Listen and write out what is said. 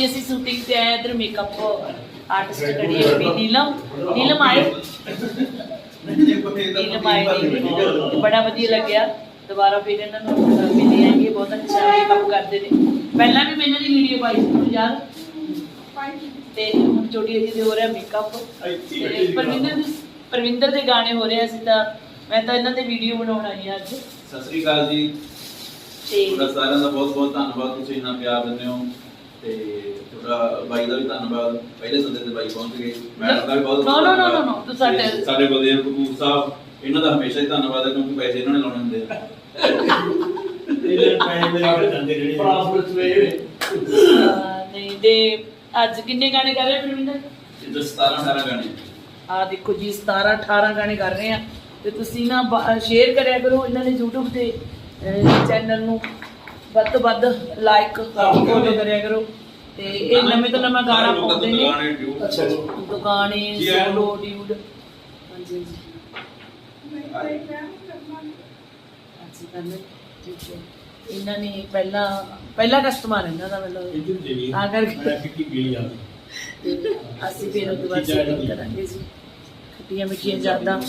ਜੀ ਅਸੀਂ ਸ਼ੂਟਿੰਗ ਤੇ ਆਏ ਇਧਰ ਮੇਕਅਪ ਆਰਟਿਸਟ ਖੜੀ ਹੈ ਵੀ ਨੀਲਮ ਨੀਲਮ ਆਏ। ਨੀਲਮ ਆਏ ਨੇ ਬੜਾ ਵਧੀਆ ਲੱਗਿਆ। ਦੁਬਾਰਾ ਫਿਰ ਇਹਨਾਂ ਨੂੰ ਮਿਲੇ ਆਂਗੇ ਬਹੁਤ ਅੱਛਾ ਮੇਕਅਪ ਕਰਦੇ ਨੇ। ਪਹਿਲਾਂ ਵੀ ਮੈਂ ਇਹਨਾਂ ਦੀ ਵੀਡੀਓ ਪਾਈ ਸੀ ਤੁਹਾਨੂੰ ਯਾਦ ਤੇ ਹੁਣ ਛੋਟੀ ਜੀ ਦੇ ਹੋ ਰਿਹਾ ਮੇਕਅਪ ਪਰਵਿੰਦਰ ਦੀ ਪਰਵਿੰਦਰ ਦੇ ਗਾਣੇ ਹੋ ਰਹੇ ਸੀ ਤਾਂ ਮੈਂ ਤਾਂ ਇਹਨਾਂ ਦੇ ਵੀਡੀਓ ਬਣਾਉਣ ਆਈ ਹਾਂ ਅੱਜ। ਸਤਿ ਸ੍ਰੀ ਅਕਾਲ ਜੀ। ਤੇ ਤੁਹਾਡਾ ਸਾਰਿਆਂ ਦਾ ਬਹੁਤ ਬਹੁਤ ਧੰਨਵਾਦ। ਤੁਸੀਂ ਇੰਨਾ ਪਿਆਰ ਦਿੰਦੇ ਹੋ। ਤੇ ਤੁਹਾਡਾ ਬਾਈ ਦਾ ਵੀ ਧੰਨਵਾਦ। ਪਹਿਲੇ ਸੱਦੇ ਤੇ ਬਾਈ ਪਹੁੰਚ ਗਏ। ਮੈਡਮ ਦਾ ਵੀ ਬਹੁਤ No, no, no, no, no, ਤੂੰ ਸਾਡੇ- ਸਾਡੇ ਬਲਦੇਵ ਕਪੂਰ ਸਾਹਿਬ ਇਹਨਾਂ ਦਾ ਹਮੇਸ਼ਾ ਹੀ ਧੰਨਵਾਦ ਹੈ ਕਿਉਂਕਿ ਪੈਸੇ ਇਹਨਾਂ ਨੇ ਲਾਉਣੇ ਹੁੰਦੇ ਆ। ਅਹ ਨਹੀਂ ਤੇ ਅੱਜ ਕਿੰਨੇ ਗਾਣੇ ਕਰ ਰਹੇ ਆ ਪਰਵਿੰਦਰ? ਜਿੱਦਾਂ 17 18 ਗਾਣੇ। ਆ ਦੇਖੋ ਜੀ 17 18 ਗਾਣੇ ਕਰ ਰਹੇ ਆ। ਤੇ ਤੁਸੀਂ ਨਾ ਸ਼ੇਅਰ ਕਰਿਆ ਕਰੋ ਇਹਨਾਂ ਦੇ YouTube ਤੇ ਚੈਨਲ ਨੂੰ। ਵੱਧ ਤੋਂ ਵੱਧ ਲਾਈਕ ਫੋਲੋ ਕਰਿਆ ਕਰੋ। ਤੇ ਇਹ ਨਵੇਂ ਤੋਂ ਨਵਾਂ ਗਾਣਾ ਪਾਉਂਦੇ ਨੇ। ਅੱਛਾ ਜੀ। ਦੁਕਾਨੇ। ਸੋਲੋ ਡਿਊਡ ਹਾਂਜੀ ਹਾਂਜੀ। ਅੱਛੀ ਗੱਲ ਹੈ ਠੀਕ ਹੈ। ਇਹਨਾਂ ਨੇ ਪਹਿਲਾਂ ਪਹਿਲਾ ਕਸਟਮਰ ਇਹਨਾਂ ਦਾ ਮਤਲਬ ਆ ਕਰਕੇ ਅਸੀਂ ਫਿਰ ਉਹ ਸ਼ੂਟਿੰਗ ਕਰਾਂਗੇ ਜੀ। ਖੱਟੀਆਂ ਮਿੱਠੀਆਂ ਯਾਦਾਂ